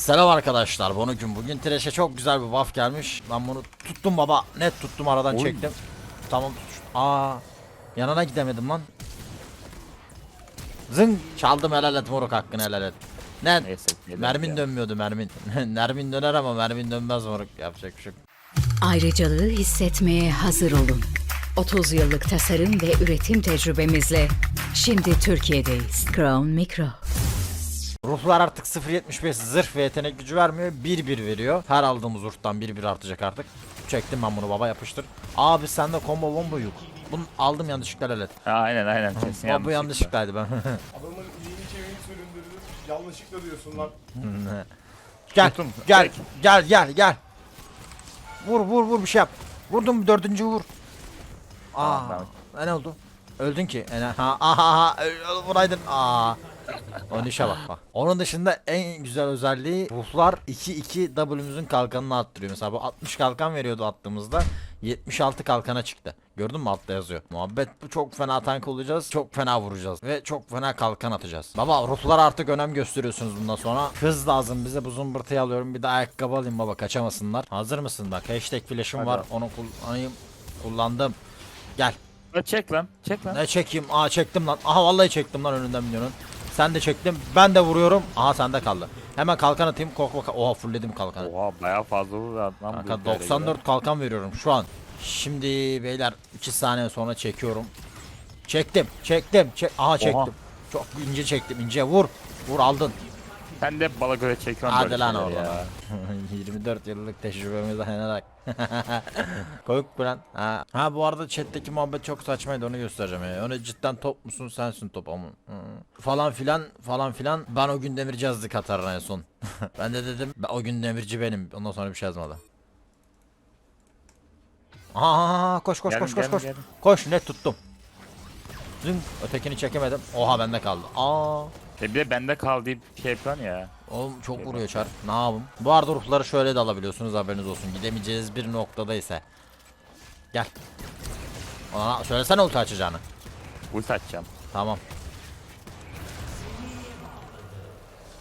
Selam arkadaşlar. Bunu gün bugün Trash'e çok güzel bir buff gelmiş. Ben bunu tuttum baba. Net tuttum aradan Oy. çektim. Tamam. Aa. Yanına gidemedim lan. Zın çaldım helal et moruk hakkını helal et. Ne? Neyse. Mermin ya. dönmüyordu mermin. mermin döner ama mermin dönmez moruk. Yapacak bir şey. Ayrıcalığı hissetmeye hazır olun. 30 yıllık tasarım ve üretim tecrübemizle şimdi Türkiye'deyiz. Crown Micro. Ruhlar artık 0.75 zırh ve yetenek gücü vermiyor. 1-1 veriyor. Her aldığımız ruhtan 1-1 artacak artık. Çektim ben bunu baba yapıştır. Abi sende combo bombo yok. Bunu aldım yanlışlıkla helal et. Ha, aynen aynen kesin Baba bu yanlışlıklaydı ben. Adamın iyiliğini çevirip süründürdü. Yanlışlıkla diyorsun lan. gel Tuttum. gel Peki. gel gel gel. Vur vur vur bir şey yap. Vurdum dördüncü vur. Aa, Tamam, ne oldu? Öldün ki. E, ha aha ha öl- vuraydın. Aa. Onun işe bak bak. Onun dışında en güzel özelliği ruhlar 2-2 W'müzün kalkanını arttırıyor. Mesela bu 60 kalkan veriyordu attığımızda 76 kalkana çıktı. Gördün mü altta yazıyor. Muhabbet bu çok fena tank olacağız. Çok fena vuracağız. Ve çok fena kalkan atacağız. Baba ruhlara artık önem gösteriyorsunuz bundan sonra. Hız lazım bize. Bu zımbırtıyı alıyorum. Bir de ayakkabı alayım baba kaçamasınlar. Hazır mısın bak. Hashtag flash'ım var. Onu kullanayım. Kullandım. Gel. Ha, Çek lan. Çek lan. Ne çekeyim? Aa çektim lan. Aha vallahi çektim lan önünden milyonun. Sen de çektim. Ben de vuruyorum. Aha sende kaldı. Hemen kalkan atayım. Kork bak. Oha fullledim kalkanı. Oha bayağı fazla vurdu lan. Kanka böyle 94 kalkan veriyorum şu an. Şimdi beyler 2 saniye sonra çekiyorum. Çektim. Çektim. Çek Aha çektim. Çok ince çektim. ince vur. Vur aldın. Sen de bala göre çekiyorsun Hadi böyle lan ya. 24 yıllık tecrübemize dayanarak. Koyuk bu lan. Ha. ha bu arada chat'teki muhabbet çok saçmaydı onu göstereceğim ya. Onu cidden top musun sensin top ama. Hı. Falan filan falan filan. Ben o gün demirci yazdı Katar'ına en son. ben de dedim ben, o gün demirci benim. Ondan sonra bir şey yazmadı. Aa koş koş Geldim, koş koş geldim, koş. geldim. Koş net tuttum. Zın ötekini çekemedim. Oha bende kaldı. Aa E bir de bende kal deyip şey yapıyorsun ya. Oğlum çok vuruyor çar. Ne yapayım? Bu arada ruhları şöyle de alabiliyorsunuz haberiniz olsun. Gidemeyeceğiniz bir noktada ise. Gel. Ona söylesene ulti açacağını. Ult atacağım. Tamam.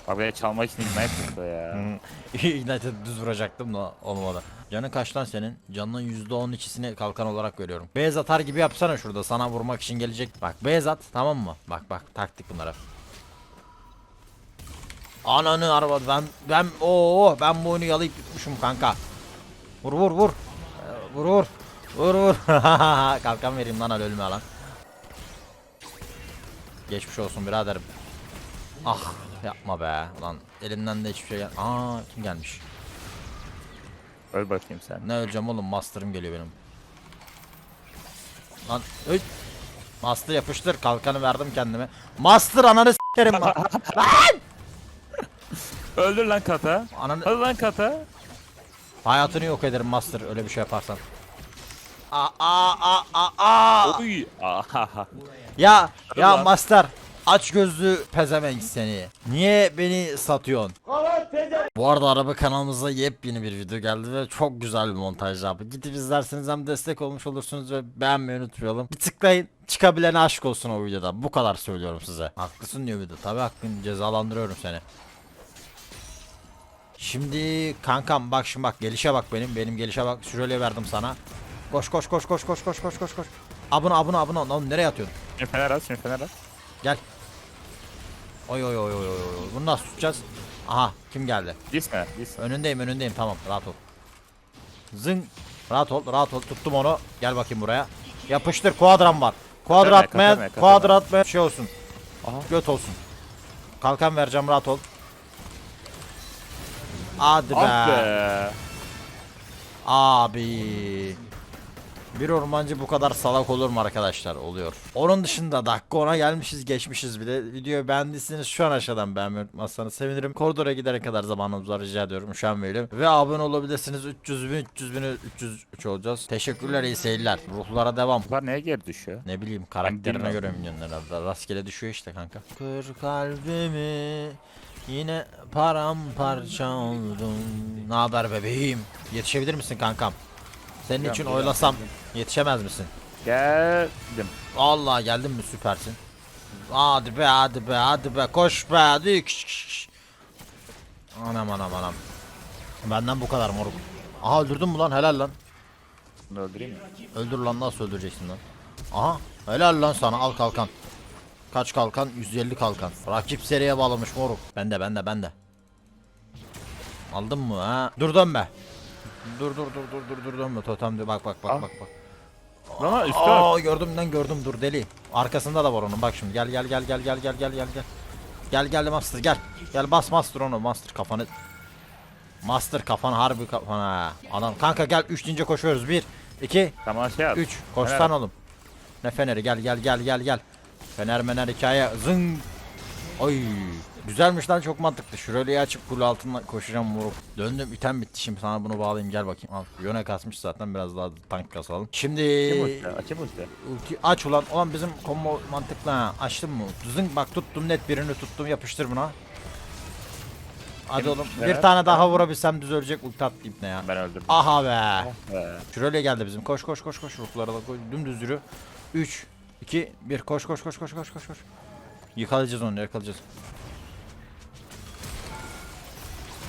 Bak böyle çalmak için ignite tutuyor ya. Ignite'ı düz vuracaktım da olmadı. Canın kaç lan senin? Canının %12'sini kalkan olarak görüyorum. Beyaz atar gibi yapsana şurada sana vurmak için gelecek. Bak beyaz at tamam mı? Bak bak taktik bunlara. Ananı araba ben ben o ben bu oyunu yalayıp gitmişim kanka. Vur vur vur. Ee, Vur vur. Vur vur. Kalkan vereyim lan hadi ölme lan. Geçmiş olsun biraderim. Ah yapma be lan elimden de hiçbir şey gel. Aa kim gelmiş? Öl bakayım sen. Ne öleceğim oğlum master'ım geliyor benim. Lan öy. Master yapıştır kalkanı verdim kendime. Master ananı s**erim lan. Öldür lan kata. Ananı Hadi lan kata. hayatını yok ederim master öyle bir şey yaparsan. Aa aa aa aa. Uy. Ahaha. Ya ya lan. master aç gözlü pezevenk seni. Niye beni satıyorsun? Bu arada araba kanalımıza yepyeni bir video geldi ve çok güzel bir montaj yaptı. Gidip izlerseniz hem destek olmuş olursunuz ve beğenmeyi unutmayalım. Bir tıklayın çıkabilene aşk olsun o videoda. Bu kadar söylüyorum size. Haklısın diyor video. Tabi hakkın cezalandırıyorum seni. Şimdi kankam bak şimdi bak gelişe bak benim benim gelişe bak şuraya verdim sana. Koş koş koş koş koş koş koş koş koş. Abone abone abone lan nereye atıyorsun? Şimdi fener at şimdi fener at. Gel. Oy oy oy oy oy. Bunu nasıl tutacağız? Aha kim geldi? Dis mi? Dis. Önündeyim önündeyim tamam rahat ol. Zın. Rahat ol rahat ol tuttum onu. Gel bakayım buraya. Yapıştır kuadram var. Kuadra katamaya. kuadra atmayan şey olsun. Aha. Göt olsun. Kalkan vereceğim rahat ol. Hadi be. Ah be. Abi. Bir ormancı bu kadar salak olur mu arkadaşlar? Oluyor. Onun dışında dakika ona gelmişiz geçmişiz bile. Videoyu beğendiyseniz şu an aşağıdan beğenmeyi unutmazsanız sevinirim. Koridora gidene kadar zamanınız var rica ediyorum. Üşenmeyelim. Ve abone olabilirsiniz. 300 bin 300 bin 303 olacağız. Teşekkürler iyi seyirler. Ruhlara devam. Bunlar neye geri düşüyor? Ne bileyim karakterine bilmiyorum. göre milyonlar herhalde. Rastgele düşüyor işte kanka. Kır kalbimi yine paramparça oldun. Ne haber bebeğim? Yetişebilir misin kankam? Senin Gel, için gel, oylasam yetişemez misin? Geldim. Allah geldin mi süpersin. Hadi be hadi be hadi be koş be hadi. Anam anam anam. Benden bu kadar moruk. Aha öldürdün mü lan helal lan. Bunu öldüreyim mi? Öldür lan nasıl öldüreceksin lan? Aha helal lan sana al kalkan. Kaç kalkan? 150 kalkan. Rakip seriye bağlamış moruk. Bende bende bende. Aldın mı ha? Dur dönme. Dur dur dur dur dur dur dönme totem diyor. Bak bak bak Al. bak bak. Ama üstü. Aa gördüm lan gördüm dur deli. Arkasında da var onun bak şimdi gel gel gel gel gel gel gel gel gel. Gel gel master gel. Gel bas master onu master kafanı. Master kafan harbi kafana. Adam kanka gel 3 deyince koşuyoruz. 1 2 Tamam şey yap. 3 koşsan Fener. oğlum. Ne feneri gel gel gel gel gel. Fener mener hikaye zın. Oy güzelmiş lan çok mantıklı. Şurayı açıp kule altından koşacağım vurup. Döndüm item bitti şimdi sana bunu bağlayayım gel bakayım. Al yöne kasmış zaten biraz daha tank kasalım. Şimdi ulti. Aç ulan. Ulan bizim combo mantıklı ha. Açtım mı? Zın bak tuttum net birini tuttum yapıştır buna. Hadi Kim? oğlum. Evet. Bir tane daha vurabilsem düz ölecek ulti attı ne ya. Ben öldürdüm. Aha be. Ee, Şuraya geldi bizim. Koş koş koş koş. Ruhlara da koş. Dümdüz yürü. 3 2 1 koş koş koş koş koş koş koş. Yıkalayacağız onu, yakalayacağız.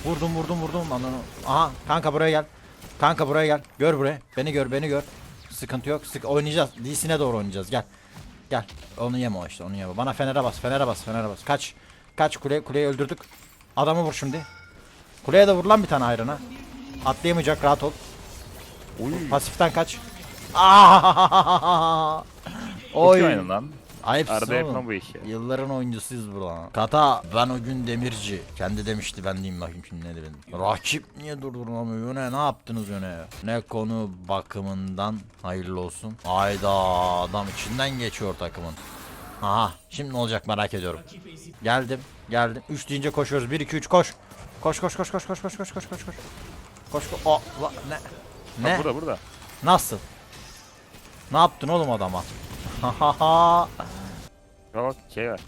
Vurdum vurdum vurdum ananı. Aha kanka buraya gel. Kanka buraya gel. Gör buraya. Beni gör, beni gör. Sıkıntı yok. Sık oynayacağız. DC'ne doğru oynayacağız. Gel. Gel. Onu yeme o işte, onu yeme. Bana fenere bas, fenere bas, fenere bas. Kaç. Kaç kule kuleyi öldürdük. Adamı vur şimdi. Kuleye de vur lan bir tane ayrına. Atlayamayacak rahat ol. Uy. Pasiften kaç. Aa! Oy. oynadın lan. Ayıpsın Arada oğlum. yapma bu işi. Yılların oyuncusuyuz burada. Kata ben o gün demirci. Kendi demişti ben diyeyim bakayım şimdi ne dedim. Rakip niye durdurulamıyor? Yöne ne yaptınız yöne? Ne konu bakımından hayırlı olsun. Ayda adam içinden geçiyor takımın. Aha şimdi ne olacak merak ediyorum. Geldim geldim. 3 deyince koşuyoruz. 1 2 3 koş. Koş koş koş koş koş koş koş koş koş koş. Koş koş. O, la- ne? Ne? Bak burada burada. Nasıl? Ne yaptın oğlum adama? Hahaha. Bak şey var.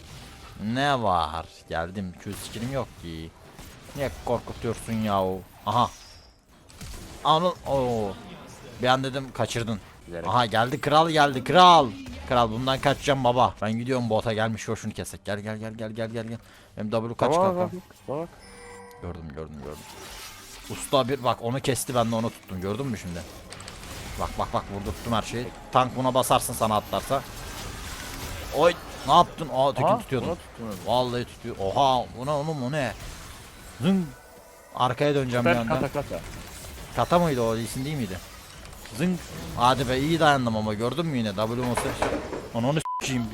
ne var? Geldim. Q skillim yok ki. Niye korkutuyorsun yahu? Aha. Anıl. Oo. Bir an dedim kaçırdın. Bilerek. Aha geldi kral geldi kral. Kral bundan kaçacağım baba. Ben gidiyorum bota gelmiş şunu kesek. Gel gel gel gel gel gel gel. Hem W kaç Bak, kanka. bak. Gördüm gördüm gördüm. Usta bir bak onu kesti ben de onu tuttum gördün mü şimdi? Bak bak bak vurdurttum her şeyi. Tank buna basarsın sana atlarsa. Oy ne yaptın? Aa tekin Aha, tutuyordun. Vallahi tutuyor. Oha bu ne oğlum o ne? Zın. Arkaya döneceğim bir Süper anda. kata kata. Kata mıydı o isim değil miydi? Zın. Hadi be iyi dayandım ama gördün mü yine W olsa. Ananı s**eyim.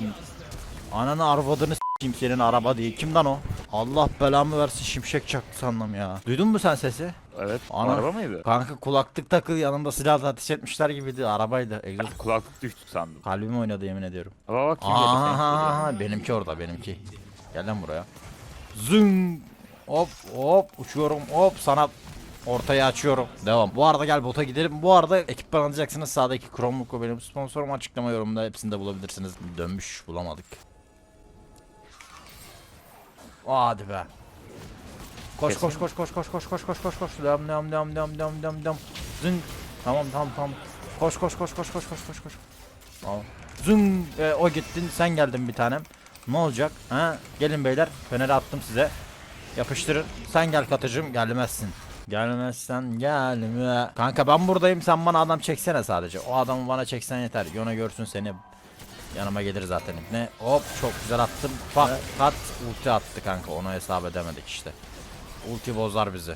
Ananı arvadını s**eyim senin araba diye. Kimden o? Allah belamı versin şimşek çaktı sandım ya. Duydun mu sen sesi? Evet. Ana- Araba mıydı? Kanka kulaklık takılı yanında silahla ateş etmişler gibiydi. Arabaydı. Egzoz. Kulaklık düştü sandım. Kalbim oynadı yemin ediyorum. Bak bak kim Aha benimki orada benimki. Gel lan buraya. Zın. Hop hop uçuyorum hop sana ortaya açıyorum. Devam. Bu arada gel bota gidelim. Bu arada ekipman alacaksınız. Sağdaki Chromebook benim sponsorum açıklama yorumunda hepsini de bulabilirsiniz. Dönmüş bulamadık. Hadi be. Koş koş koş koş koş koş koş koş koş koş. Devam devam devam devam devam devam devam. Zın. Tamam tamam tamam. Koş koş koş koş koş koş koş koş. Tamam. Zın e, o gittin sen geldin bir tanem. Ne olacak? Ha? Gelin beyler. Feneri attım size. Yapıştırın. Sen gel katıcım gelmezsin. Gelmezsen gelme. Kanka ben buradayım sen bana adam çeksene sadece. O adamı bana çeksen yeter. Yona görsün seni. Yanıma gelir zaten. Ne? Hop çok güzel attım. Fakat ulti attı kanka. Onu hesap edemedik işte. Ulti bozar bizi.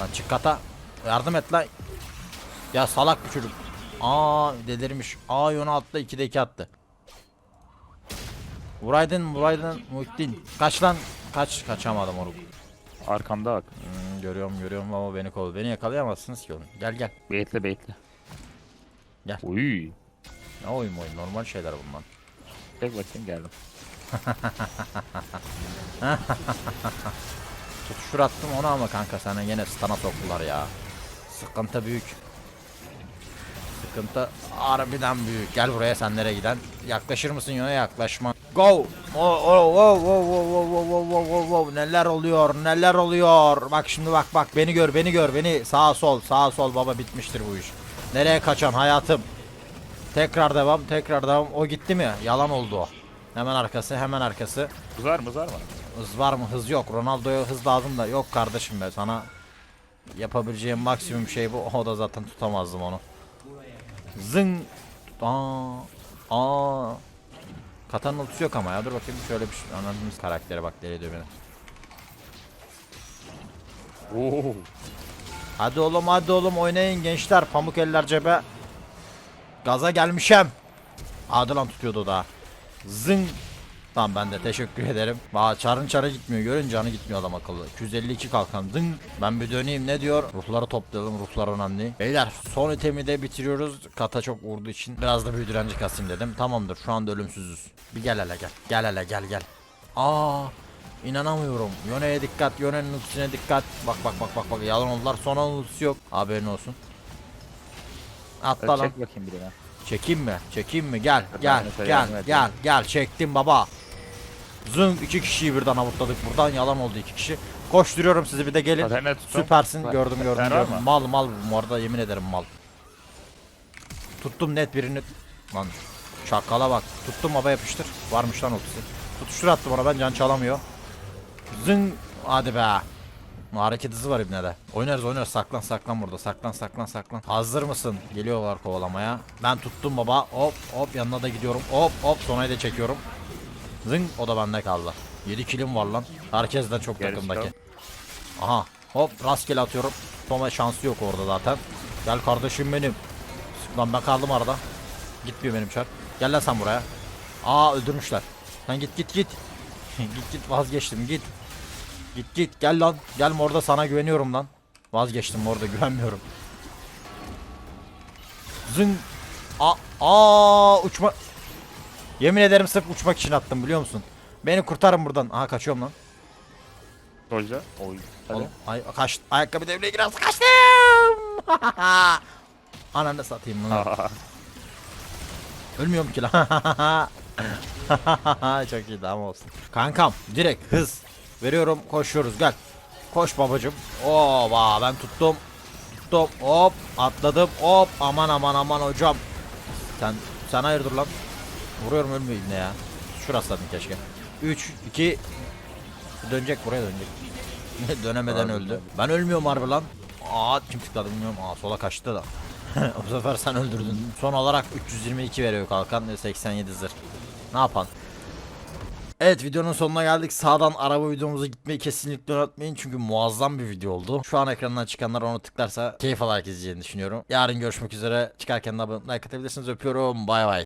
Lan çık kata. Yardım et lan. Ya salak bir çocuk. Aa delirmiş. Aa yona attı 2'de 2 attı. Vuraydın vuraydın Muhittin. Kaç lan. Kaç kaçamadım oğlum. Arkamda bak. Hmm, görüyorum görüyorum ama beni kol. Beni yakalayamazsınız ki oğlum. Gel gel. Beytle beytle. Gel. Uy. Ne oyun oyun normal şeyler bunlar. Tek bakayım geldim. Tutuştur attım onu ama kanka sana yine stana soktular ya. Sıkıntı büyük. Sıkıntı harbiden büyük. Gel buraya sen nereye giden. Yaklaşır mısın yöne yaklaşma. Go. Oh, oh, oh, oh, oh, oh, oh, oh, oh, oh, oh. Neler oluyor neler oluyor. Bak şimdi bak bak beni gör beni gör beni. Sağ sol sağ sol baba bitmiştir bu iş. Nereye kaçan hayatım. Tekrar devam tekrar devam. O gitti mi? Yalan oldu o. Hemen arkası hemen arkası. Muzar muzar mı? Hız var mı? Hız yok. Ronaldo'ya hız lazım da yok kardeşim be sana yapabileceğim maksimum şey bu. O da zaten tutamazdım onu. Zın. Aa. Aa. Katanın ultisi yok ama ya. Dur bakayım şöyle bir şey. Anladığımız karaktere bak deli ediyor beni. Oo. Hadi oğlum hadi oğlum oynayın gençler. Pamuk eller cebe. Gaza gelmişem. Hadi lan tutuyordu daha. Zın. Tamam ben de teşekkür ederim. Aa çarın çara gitmiyor. Görün canı gitmiyor adam akıllı. 252 kalkan. Zın. Ben bir döneyim ne diyor? Ruhları toplayalım. Ruhlar önemli. Beyler son itemi de bitiriyoruz. Kata çok vurduğu için biraz da büyü direnci kasayım dedim. Tamamdır şu anda ölümsüzüz. Bir gel hele gel. Gel hele gel gel. Aa İnanamıyorum. Yone'ye dikkat, Yone'nin ultisine dikkat. Bak bak bak bak bak yalan oldular. Son ultisi yok. Haberin olsun. Atla lan. Çek bakayım birine. Çekeyim mi? Çekeyim mi? Gel gel gel et. gel gel çektim baba. Zın iki kişiyi birden avutladık buradan yalan oldu iki kişi. Koşturuyorum sizi bir de gelin. Süpersin gördüm gördüm gördüm. Mal mal bu arada yemin ederim mal. Tuttum net birini. Lan çakala bak. Tuttum baba yapıştır. Varmış lan ultisi. Tutuştur attım ona ben can çalamıyor. Zın hadi be. Hareket hızı var ibnede. Oynarız oynarız saklan saklan burada saklan saklan saklan. Hazır mısın? Geliyorlar kovalamaya. Ben tuttum baba. Hop hop yanına da gidiyorum. Hop hop sonayı da çekiyorum. Zın o da bende kaldı. 7 kilim var lan. Herkesten çok Gerisi takımdaki. Aha hop rastgele atıyorum. Toma şansı yok orada zaten. Gel kardeşim benim. Lan ben kaldım arada. Gitmiyor benim çar. Gel lan sen buraya. Aa öldürmüşler. Sen git git git. git git vazgeçtim git. Git git gel lan. Gel orada sana güveniyorum lan. Vazgeçtim orada güvenmiyorum. Zın. Aa, aa uçma. Yemin ederim sırf uçmak için attım biliyor musun? Beni kurtarın buradan. Aha kaçıyorum lan. Solca. Oy. Hadi. Oğlum, ay kaç ayakkabı devreye girerse kaçtım. Ananı satayım bunu. Ölmüyorum ki lan. Çok iyi tamam olsun. Kankam direkt hız. Veriyorum koşuyoruz gel. Koş babacım. Oba ben tuttum. Tuttum hop atladım hop aman aman aman hocam. Sen sen hayırdır lan. Vuruyorum ölmüyor ne ya. Şurası zaten keşke. 3 2 dönecek buraya dönecek. Dönemeden Abi, öldü. Ben ölmüyorum harbi lan. Aa kim tıkladı bilmiyorum. Aa sola kaçtı da. Bu sefer sen öldürdün. Son olarak 322 veriyor kalkan ve 87 zırh. Ne yapan? Evet videonun sonuna geldik. Sağdan araba videomuza gitmeyi kesinlikle unutmayın. Çünkü muazzam bir video oldu. Şu an ekrandan çıkanlar onu tıklarsa keyif alarak izleyeceğini düşünüyorum. Yarın görüşmek üzere. Çıkarken de abone like atabilirsiniz. Öpüyorum. Bay bay.